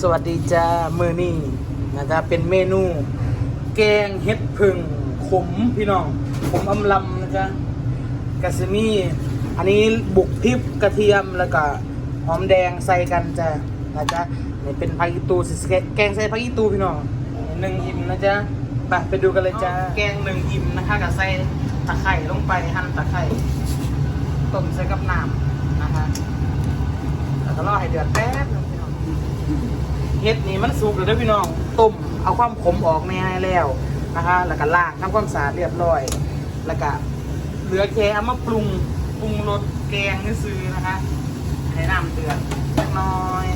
สวัสดีจ้ามือนี่นะจ๊ะเป็นเมนู แกงเห็ดผึ่งขมพี่น้องขมอำลำนะจ๊ะกะซิมีอันนี้บุกพริบกระเทียมแล้วก็หอมแดงใส่กันจ้ะนะจ๊ะนี่เป็นผักอีตูสิแกงใส่ผักอีตูพี่น้องหนึ่งอิ่มนะจ๊ะไปไปดูกันเลยจ้าแกงหนึ่งอิ่มนะคะกับใส่ตะไคร่ลงไปหั่นตะไคร่ต้มใส่กับน้ำนะคะแล้วก็รอให้เดือดแป๊บนึง เห็ดนี่มันสุกแล้วเด้อพี่น้องต้มเอาความขมออกแน่แล้วนะคะ แล้วก็ล้างทำความสะอาดเรียบร้อย แล้วก็เหลือแค่เอามาปรุงปรุงรสแกงนี่ซื้อนะคะ ให้น้ำเดือดเล็กน้อย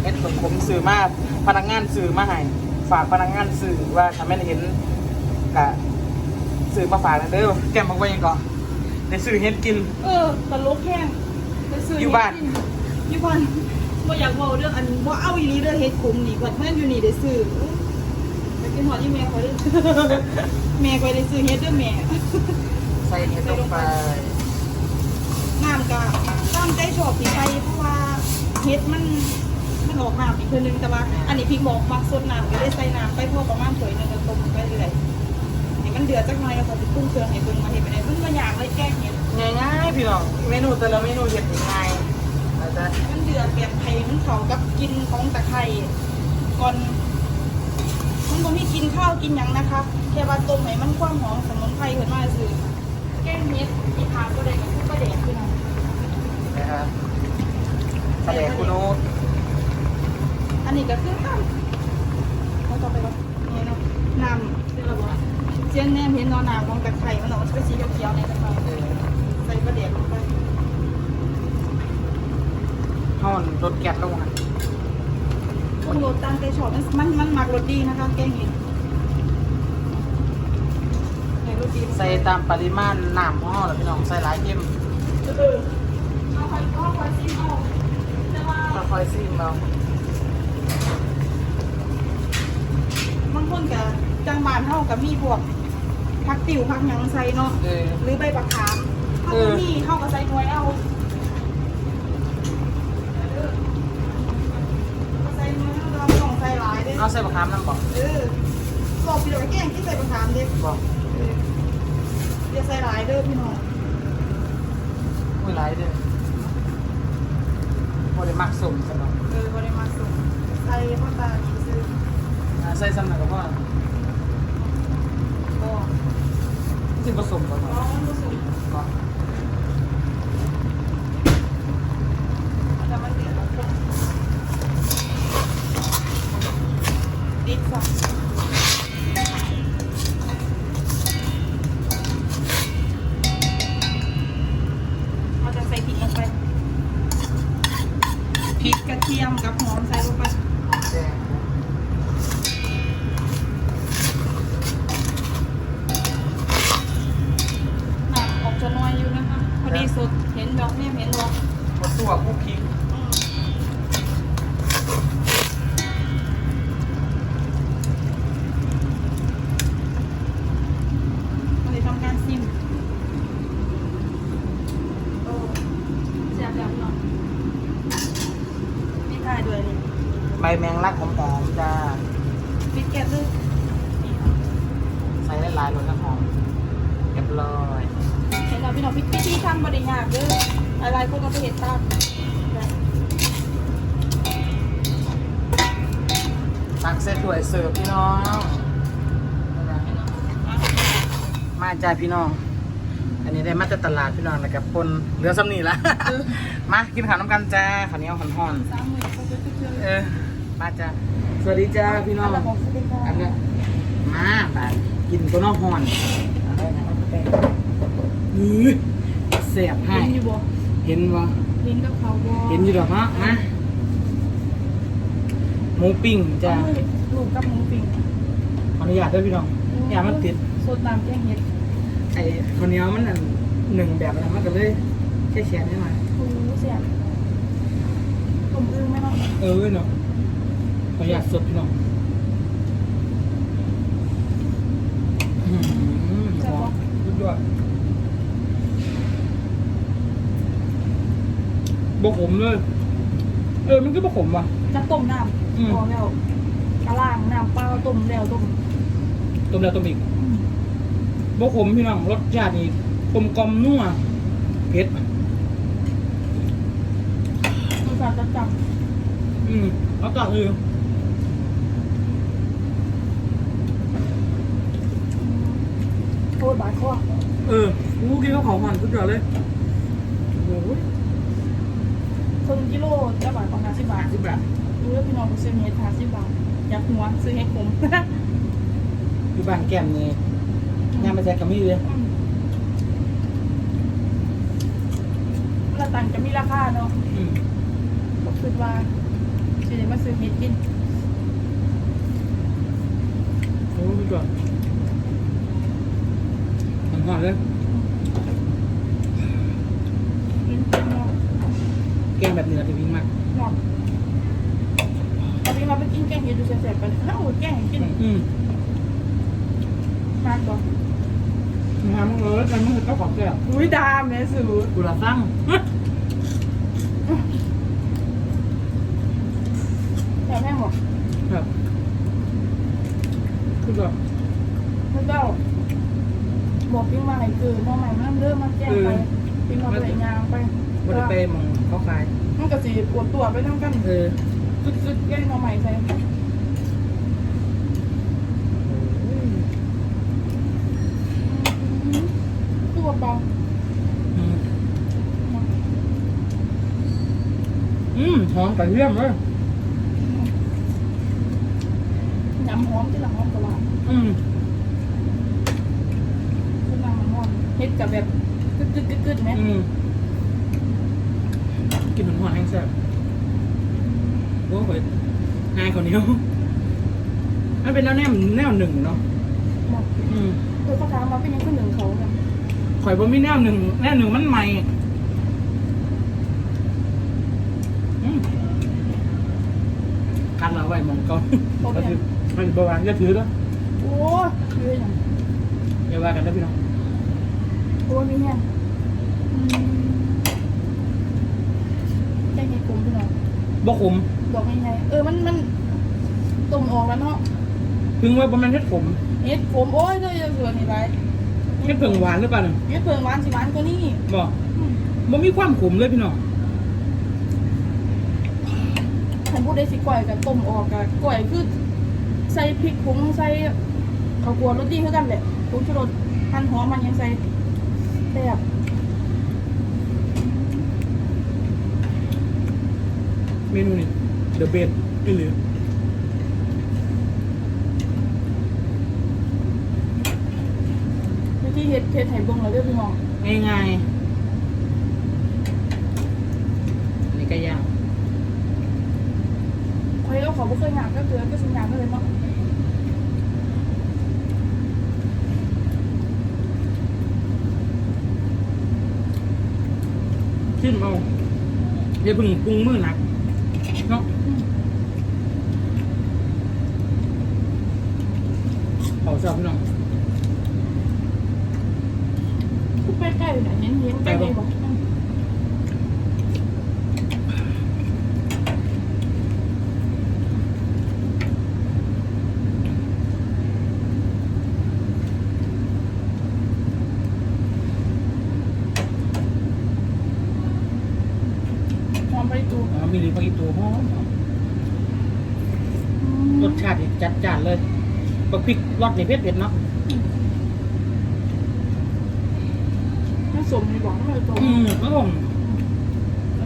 เห็ดผงขมซื้อมาพนักงานซื้อมาให้ฝากพนักงานซื้อว่าถ้าไม่ได้เห็นกะซื้อมาฝากนะเด้อแกมบอกว่ายังก่อนได้ซื้อเห็ดกิน เออตลกแห้งไปซื้อยู่บ้านอยู่บ้าน บ่อยากเว้าเรื่องอันบ่เอาอีหลีเด้อเฮ็ดขมนี่ก่อนเพิ่นอยู่นี่ได้ซื้อไปกินหอดที่แม่คอยเด้อแม่คอยได้ซื้อเฮ็ดเด้อแม่ใส่เห็ดลงไปน้ำก็ตั้งใจชอบสิใส่เพราะว่าเฮ็ดมันมันออกน้ำอีกเทื่อนึงแต่ว่าอันนี้พี่บอกมักสดน้ำก็ได้ใส่น้ำไปพอประมาณถ้วยหนึงก็ต้มไปเรื่อยให้มันเดือดจักหน่อยแล้วก็สิปรุงเครื่องให้เบิ่งว่าเฮ็ดไปได้เพิ่นบ่อยากเลยแกงเฮ็ดง่ายๆพี่น้องเมนูแต่ละเมนูเห็ดง่ายนะจ๊ะมันเดือดแบบไข่มันเข้ากับกลินของตะไคร่ก่อนมันบ่มีกินข้าวกินหยังนะคะ แค่ว่าต้มให้มันความหอมสมุนไพรเพิ่นมาซื่อแกงเฮ็ดที่ทานก็ได้ก็คือประเดกคือนั้นนะครับทะเลคุณโน้ตอันนี้ก็คือข้าวเอาต่อไปว่านี่เนาะน้ำเรียกว่าเจียนแนมเห็นเนอนน้ำของตะไคร่มันออกมาเป็นสีเขียวๆในตะไคร่ใส่ประเดกลงไปห่ อนรถแก๊สลงมาปรุงรสตามใจชอบมันมันมันมักรสดีนะคะ แกงเห็ดใส่รสดีใส่ตามปริมาณน้ำห่อแล้วพี่น้องใส่หลายเค็มเออเอาไปเอาไปซิมเอาแต่ว่าค่อยๆซิมเราบางคนกับจังบานเท่ากับมีพวกผักติ๋วผักหยังใส่เนาะเออหรือใบบักขามถ้าเออบ่มีเท่ากับใส่หน่วยเอาใส่หน่วยเอาเราไม่ต้องใส่หลาย เด้เอาใส่บะขามน้ำบอกเออบอกพี่ดอกแกงที่ใส่บักขามเด้บอกเอออย่าใส่หลายเด้อพี่น้องอุ้ยหลายเด้อพอได้มักสุ่มสนองเออบริมาสุกใส่พ่อตาดีซื้ออ่าใส่ซ้ำหนักกับพ่อบอกซึ่งผสมกันอ๋อมันรู้สึกบอกแต่มันเดือดแล้ว ดิ พี่พี่ทำบริยากเด้ออะไรพวกเราไปเห็นตามตักใส่ถ้วยเสิร์ฟพี่น้อง มาจ้าพี่น้อง อันนี้ได้มาจากตลาดพี่น้องนะครับคนเหลือซ้ำนี่ละมากินข้าวน้ำกันจ้าข้าวเหนียวห่อนสามหมื่นเขาจะเชื่อๆเออมาจ้าสวัสดีจ้าพี่น้องอันนี้มาไปกินตัวนอกห่อนอือ เสียบให้เห็นอยู่บ่เห็นวะเห็นกับเขาบ่เห็นอยู่ดอกเนาะมาหมูปิ้งจ้าลูกกับหมูปิ้งขออนุญาตด้วยพี่น้องอย่ามันติดสดน้ำแกงเห็ดไอ้ข้าวเหนียวมันอันหนึ่งแบบนะมันก็เลยแค่แขนนิดหน่อยโอ้เสียบต้มอึ้งไหมเนาะเออเนาะขออนุญาตสดพี่น้องอื้อหือหอมสุดยอด บกขมเลย เออ มันก็บกขมว่ะอจะต้มน้อืมำพอแล้วกระล่างน้ำเปล่าต้มแล้วต้มต้มแล้วต้มอีกอืมบ่ขมพี่น้องรสชาตินี่กลมกลอมนัวเผ็ดรสชาติจัดจับอืมแล้วก็คือโคตรบาดคอเออกูกินข้าวเขามันสุดยอดเลยโอ้โหครึ่งกิโลจะบาทกว่าห้าสิบบาทสิบบาทรู้ว่าพี่น้องซื้อเฮ็ดห้าสิบบาทอยากหัวซื้อเฮ็ดผมอยู่บ้านแก้มนี่งานมาแจกกับมี่เลยอืมละตังจะมีราคาเนาะอืมก็คิดว่าจะได้มาซื้อเฮ็ดกินโอ้สุดยอดมันหอมเลย กินเป็นเนาะ แกงแบบนี้นะพี่พิงมากหมดตอนนี้มาไปกินแกงเห็ดดูเสร็จๆไปเอ้าแกงเห็ดกินอืมมากกว่ามามึงเออกันมึงก็ขอบแก้วอุ้ยดามแม่สูกูละสั่งแต่แม่บอกครับคือแบบพระเจ้าบอกปิ้งมาให้คือน้องใหม่มันเริ่มมาแจ้งไปปิ้งมาเลยยางไปบริเปมอง เขาขายมันก็สีปวดตัวไปทั้งกันเออซึดๆแย่งน้องใหม่ใส่ตัวเบาอืมอืมหอมกระเทียมเลยยำหอมที่หลังหอมกว่าอืมขึ้นมามันหอมเฮ็ดกับแบบกึดกึดกึดกึดไหมอืม กินเหมือนหวานแห้งแซ่บโอ้ยอายคนนี้มันเป็นแนวแนวแนวหนึ่งเนาะหมดอืมเออเขาถามมาเป็นยังขึ้นหนึ่งเขากันข่อยบ่มีแนวหนึ่งแนวหนึ่งมันใหม่อืมคันเราไว้หมองก่อนเขาก็เป็นถือมันบวางอย่าถือเด้อโอ้ยเยอะอย่างอย่าว่ากันนะพี่น้องโอ้ยมีแห้ง อืมแกงเห็ดกลมพี่น้องบ่ขมบอกง่ายๆเออมันมันต้มออกแล้วเนาะถึงไว้บ่แม่นเฮ็ดขมเห็ดขมโอ้ยเลยเสือนี่ไรเฮ็ดเพิ่งหวานหรือเปล่าเนี่ยเห็ดเพิ่งหวานสิหวานกว่านี้บ่อืมบ่มีความขมเลยพี่น้องฉันพูดได้สิก่อยกับต้มออกกับก่อยคือใส่พริกผงใส่ข้าวกลัวรสดีเท่ากันแหละผงชูรสหั่นหอมมันยังใส่แซ่บ เมนูนี่เดอะเบสอีหรือวิธีเฮ็ดเฮ็ดให้เบิ่งแล้วเด้อพี่น้องง่ายๆอันนี้ก็ยากใครเอาเขาบ่เคยงานก็คือก็สิงานเลยเนาะชิมเอาอย่าเพิ่งปรุงมือหนัก เนาะอืมเอาซะพี่น้องคือไปใกล้ๆน่ะเห็นเห็นใกล้ๆบ่อืมหอมไปตู อ๋อมีหรือผักอีตัวหอมรสชาตินี่จัดจ้านเลยบัก พริกรสนี่เผ็ดเผ็ดๆเนาะไม่สมนี่บอกไม่ตรงอืมครับผม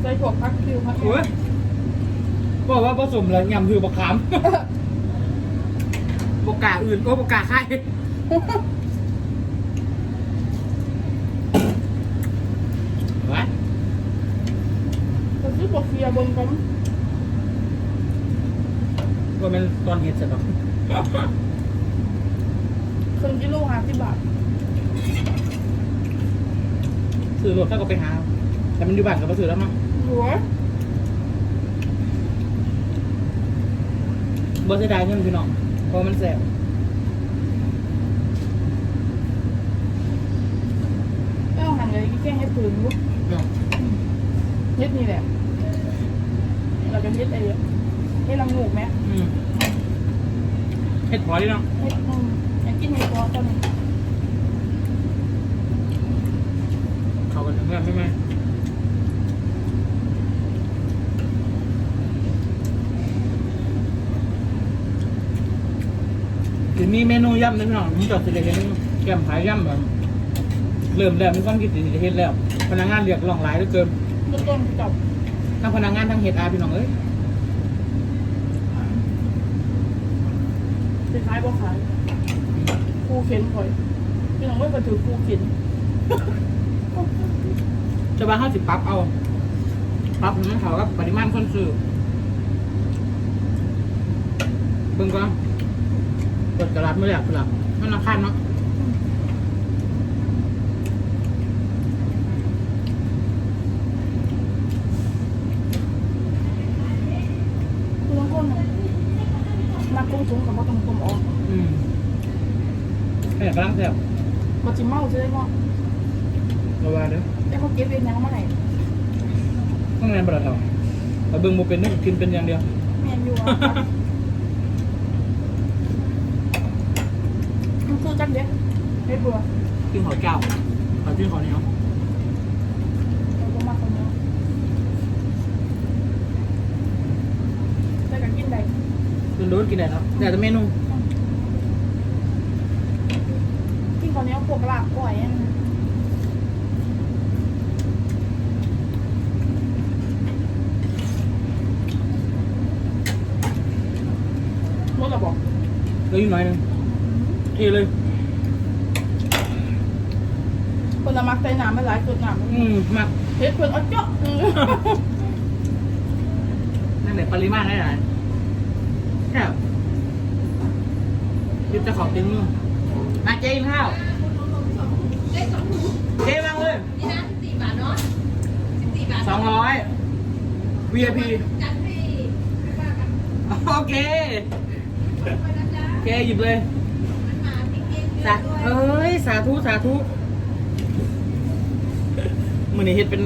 ใส่พวกพักคิวพักโอ้ยบอกว่าผสมแล้วยำคือบักขามบกกาอื่นโอ้บกกาไข่ไว้แต่ซื้อพวกเฟียบนกันก็เป็นตอนเห็ดเสร็จหรอ กครึ่งกิโลห้าสิบบาทซื้อรถถ้าก็ไปหา แต่มันอยู่บ้านก็ไปซื้อแล้วมั้งหัวบ่เสียดายเงินพี่น้องเพราะมันแสบก็เอาหันเลยแค่ให้ปืนลูกเนาะเฮ็ดนี่แหละ เราจะเฮ็ดไอ้เฮ็ดละงูกไหมอืมเห็ดพอดีเนาะ เฮ็ดอืมอยา กกินเฮ็ดพอตอนนี้เขากันถึงแบบไม่ไหมทีนี้เมนูย่ำนะพี่น้องผมจอดสิเห็นแก้มผายย่ำแบบเริ่มแล้วมีความคิดสิจะเฮ็ดแล้ว พนักงานเรียกร้องหลายเหลือเกินเริ่มต้นจบทั้งพนักงานทั้งเฮ็ดอาพี่น้องเอ้ยสินค้ายบ่ขาย กูเข็นข่อยพี่น้องไม่ก็ถือกูเข็นจะว่าเขาสิบปรับเอาปรับให้นเขากับปริมาณคนซื้อเบิ่งก่อนเปิดตลาดเมื่อไหร่ตลาดมันราคาเนาะคือบางคนน่ะนักกุ้งสูงกับมออกอืม แค่กำลังแซ่บบ่จิเมาซื้อได้บ่ระว่าเด้อแต่เขาเก็บเองยังมาให้ข้างในบไดเทาแต่เบิ่งบ่เป็นนึกกินเป็นอย่างเดียวแม่นอยู่อะมันคือจังเด็ดเฮ็ดบัวกินข้าวเจ้าข้าวที่ข้าวเหนียวเราก็มาคนเดียวแต่ก็กินได้ โดนๆกินได้ครับแต่แต่เมนู กินข้าวเหนียว พวกลาบก้อยอันรถระบอกเหลยอยู่หน่อยหนึงเทเลย คนละมักใส่น้ำไม่หลายสุดน้ำอืมมากเฮ็ดเพิ่นเอาเจาะอืมนั่นแหละปริมาณได้หลายแค่บยึดจะขอบติ้งมือมาเจ๊กินข้าว เจ๊มาเลยนี่นะสี่บาทเนาะสิบสี่บาทสองร้อย VIP จัดให้โอเคโอเคหยิบเลย มันมาพริกเองสาเอ้ย สาธุ สาธุมือนี้เฮ็ดเป็น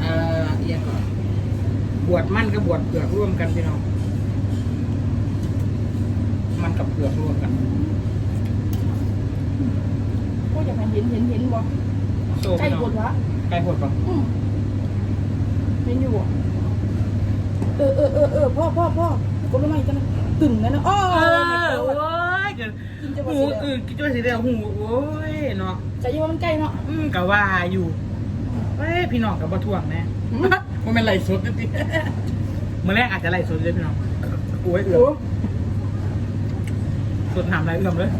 เอ่อเอียงก่อนบวชมั่นกับบวชเปลือกร่วมกันพี่น้องมันกับเปลือกร่วมกัน กูอยากให้เห็นเห็นเห็นบ่โซ่ใกล้พี่น้องบดวะใกล้หดปะอืมเห็นอยู่บ่เออเออเออเออพ่อพ่อพ่อกูรู้ไหมจังตึงนั่นนะอ้อเออโอ้ยเกิดกินจะบ่หูสิเออกินจะสีแดงหูโอ้ยเนาะจะยังว่ามันใกล้เนาะ อืมกะว่าอยู่เอ้ยพี่น้องกับบ่ท่วงแน่อืม มันเป็นไหลฟ์สดจริงๆมื่อแรกอาจจะไหลฟ์สดเลยพี่น้องโอ้ยเอือโอ้มสดหามไหลเอื่อมเลย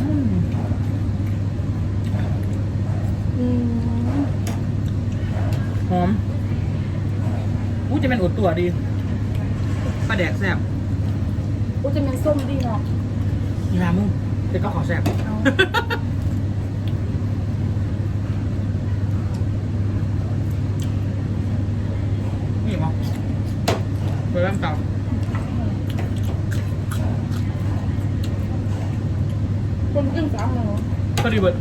อืม อืม หอมอู้จะเป็นอดตัวดีปลาแดกแซ่บกูจะเป็นส้มดีเนาะอีหามึงแต่ก็ขอแซ่บเอานี่มั้งเปิดร้านเก่าคนกินสามเนาะก็ดีเบิด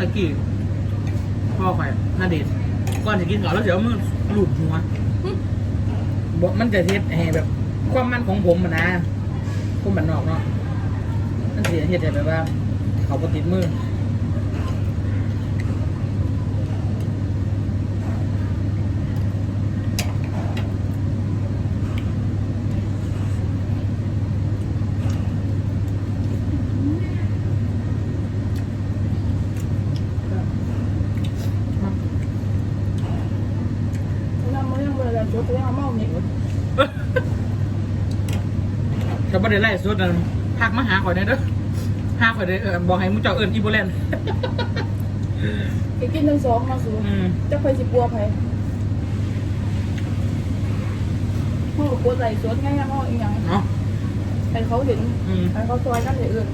ตะกี้พ่อไปนาเดชน์ก่อนจะกินก่อนแล้วเดี๋ยวมือหลุดหัวบอกมันจะเทสให้แบบ ความมันของผมมันนะผมมันนอกเนาะมันเสียเทสให้แบบว่า เขาปติดมือ น้ำมันยังบ่ได้แล้วโจ๊กยังเอาเมาเนี่ยก็บ่ได้ไล่สุดนั่นพักมาหาข่อยได้เด้อหาข่อยได้เออบอกให้มุเจ้าเอิ้นอีโบแลนด์ไปกินทั้งสองมาสูอืมจะไปสิปัวไผมึงก็ปวดไหล่สวนง่ายๆเมาอีหยังเนาะให้เขาเห็นอืม ให้เขาซอยกันเอื่น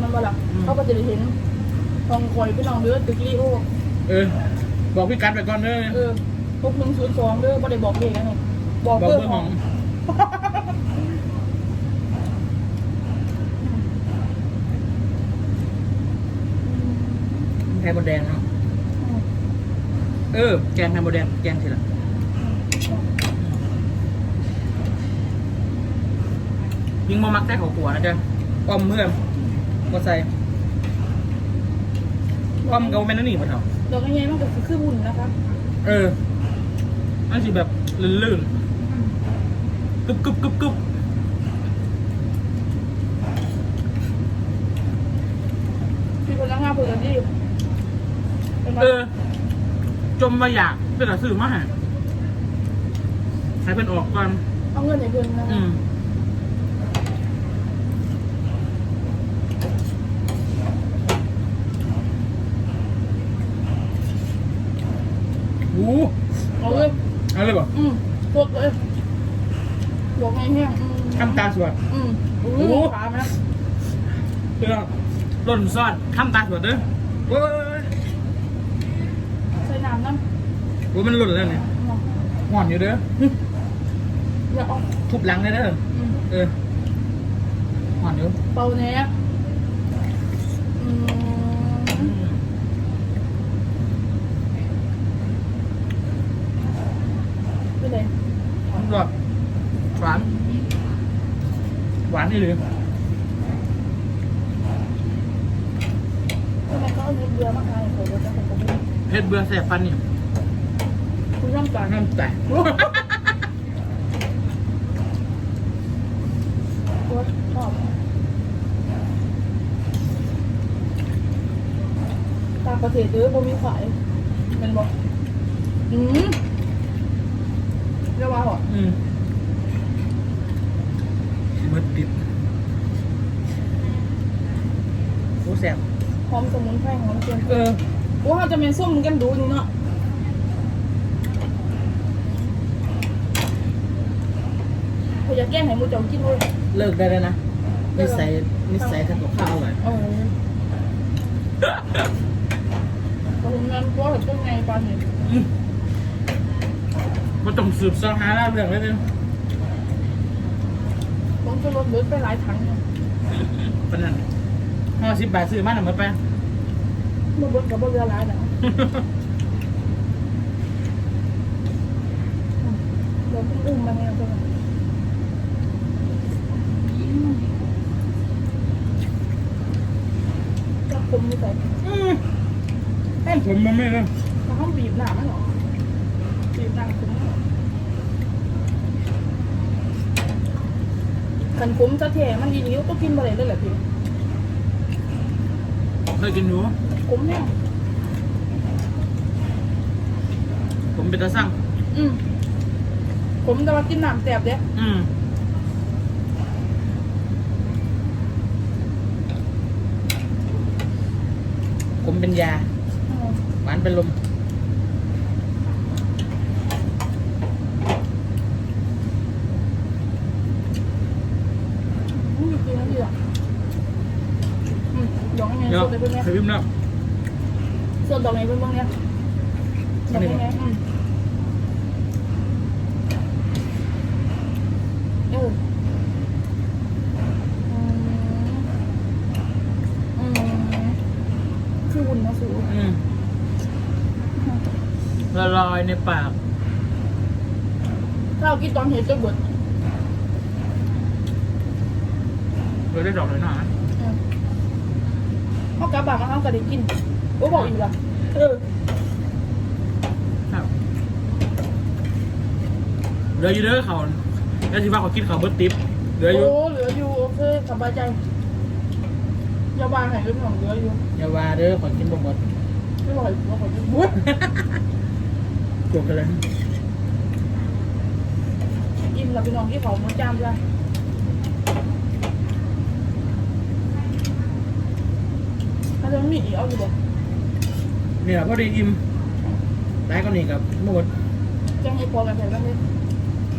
มันบ่ล่ะอืม เขาก็จะได้เห็นทองคอยพี่น้องเด้อตึกลีโอเออ บอกพี่กัดไปก่อนเด้อเออ หกหนึ่งศูนย์สองเด้อบ่ได้บอกเลขนะนี่บอกเบอร์ของแค่บดแดงเนาะเออ แกงแค่บดแดง แกงสิละยิงมามักได้ขากลัวนะจ๊ะออมเพื่อมบ่ใส่ออมก็ไม่นั่นนี่มาเถอะดอกกระเยมันก็คือบุญนะคะ เออ อันสิแบบลื่นๆกึบกึบกึบกึบมีคนนั่งงาเผื่อกันที่เป็นไงเออ จมมาอยากเป็นอะไรซื้อมาให้ให้เพิ่นออกก่อน เอาเงินให้เพื่อนนะอืมโอ้เอาเลย เอาเลยบ่อืมสดเลยดอกแห้งๆอืมทำตาสวดอืมโอ้โอ้โหโหขาไหมเพื่อหล่นซ่อนทำตาสวดเด้อโอ้ยใส่น้ำน้โอ้ยมันหล่นแล้วเนี่ยำห่อนอยู่เด้ออย่าเอาทุบหลังเลยเด้ออืมเออห่อนอยู่เป่าแหน่อืม เป็นไงมันแบบหวาน หวานนี่หรือทำไมเขาเอาเนื้อเบื่อมาขายผมก็จะผมก็ไม่รู้เผ็ดเบื่อแสบฟันนี่คุณร่ำการน้ำแตกตัวชอบต่างประเทศเด้อบ่มีขายแมันบอกอืมเรียกว่าเหรอ อืมมืดดิบโอ้แสบ หอ มสมุนไพรหอมเจียมเออโอ้เขาจะเป็นส้มกันดูนี่เนาะเขาอยากแย่งให้หมูเจ้ากินเลยเลิกได้แล้วนะนิสัยนิสัยทำกับข้าวอร่อยเออเขาทำงานตัวกับต้นไงปานนี่อืมมาต้องสืบสอหาเรื่องเลยเนี่ยผมจะลดเบิดไปหลายถังเนี่ยปะนั่นห้าสิบบาทซื้อมาหน่อยหมดไป บ่เบิดกับบ่เรือหลายนะเดี๋ยวอุ้มมาแนวตัวนั้นจะคมไม่ใส่อืมห้ามผมมันไม่เลยแล้วห้องบีบหนามันเหรอบีบหนาคมขันคมจะเทมันดีนิ้วก็กินมาเลยเลยแหละพี่เคยกินอยู่ คมเนี่ยผมเป็นตาสั่งอืมผมแต่ว่ากินน้ำแสบเด้อืมผมเป็นยาอืมหวานเป็นลม อืมกินแล้วดีอะอืมดอกยังไงเนาะสดเลยเพื่อนเนี่ยเคยพิมพ์แล้ว สดดอกไหนเพื่อนบ้างเนี่ยดอกยังไงอืมเอออืมอืมคือวุ่นนะสูอืมละลอยในปาก ถ้าเอากินตอนเห็นจะเบิดเลยได้ดอกเลยหน่อยนะ อืมเอากลับบ้านมาเอาก็ได้กิน โอ้บอกอีกละเออครับเหลืออยู่เด้อเขาแล้วที่ว่าเขากินเขาวเบิร์ติ๊บเหลืออยู่โอ้เหลืออยู่โอเคสบายใจอย่าบางให้เรื่องของเหลืออยู่อย่าว่าเด้อขอกินบ่หมดไม่ไหวว่าขอจะบุ้ยจบกันเลยอิ่มแล้วพี่น้องที่เขามาจามจ้ะถ้าจะไม่มีอีกเอาอยู่บ่ เนี่ยพอดีอิ่มได้ก็นี่กับหมดจังไอ้พอกันแถวกันเลย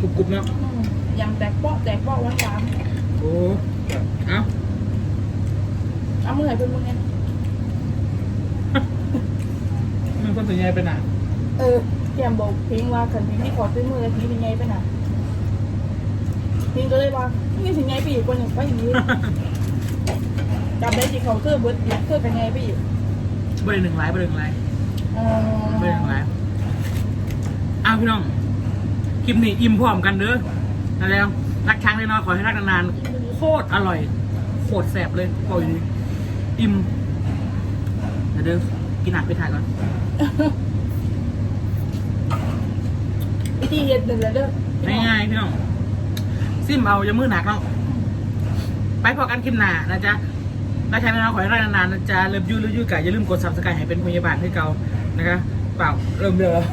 กรุบๆเนาะอืมยำแตกเปาะแตกเปาะหวานหวานโอ้เอ้าๆเอามือให้เพื่อนมึงไงมันคนสัญญาไปไหนเออแกมบอกเพลงว่าขันเพลงที่ขอซื้อมือแล้วทีเป็นไงไปน่ะเพลงก็เลยว่านี่สิไงไปอีกคนหนึ่งไปอย่างนี้จำได้ที่เขาเสื้อเบิร์ดเสื้อกันไงไปอีก บริหนึ่งไลฟ์บริหนึ่งไลฟ์อ๋อบริหนึ่งไลฟ์อ้าวพี่น้อง คลิปนี้อิ่มพร้อมกันเด้อนั่นแล้วรักช้างแน่นอนขอให้รักนานๆ โคตรอร่อย โคตรแซ่บเลยบอกอย่างนี้อิ่มเดี๋ยวเด้อกินหนักไปถ่ายก่อนวิธีเฮ็ดเดินเลยเด้อง่ายๆพี่น้องซิมเอาอย่ามือหนักเนาะไปพอกันคลิปหน้านะจ๊ะ รักช้างแน่นอนขอให้รักนานๆนะจ๊ะเริ่มยุ่ยเริ่มยุ่ยไก่อย่าลืมกดซับสไครต์ให้เป็นพยาบาลให้เกานะคะเปล่าเริ่มเร็วแล้ว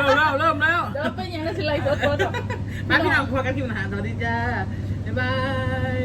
เริ่มแล้วเริ่มแล้วเดี๋ยวเป็นยังไงสิไลฟ์สดๆมาพี่น้องพอกันคลิปหน้าสวัสดีจ้าบ๊ายบาย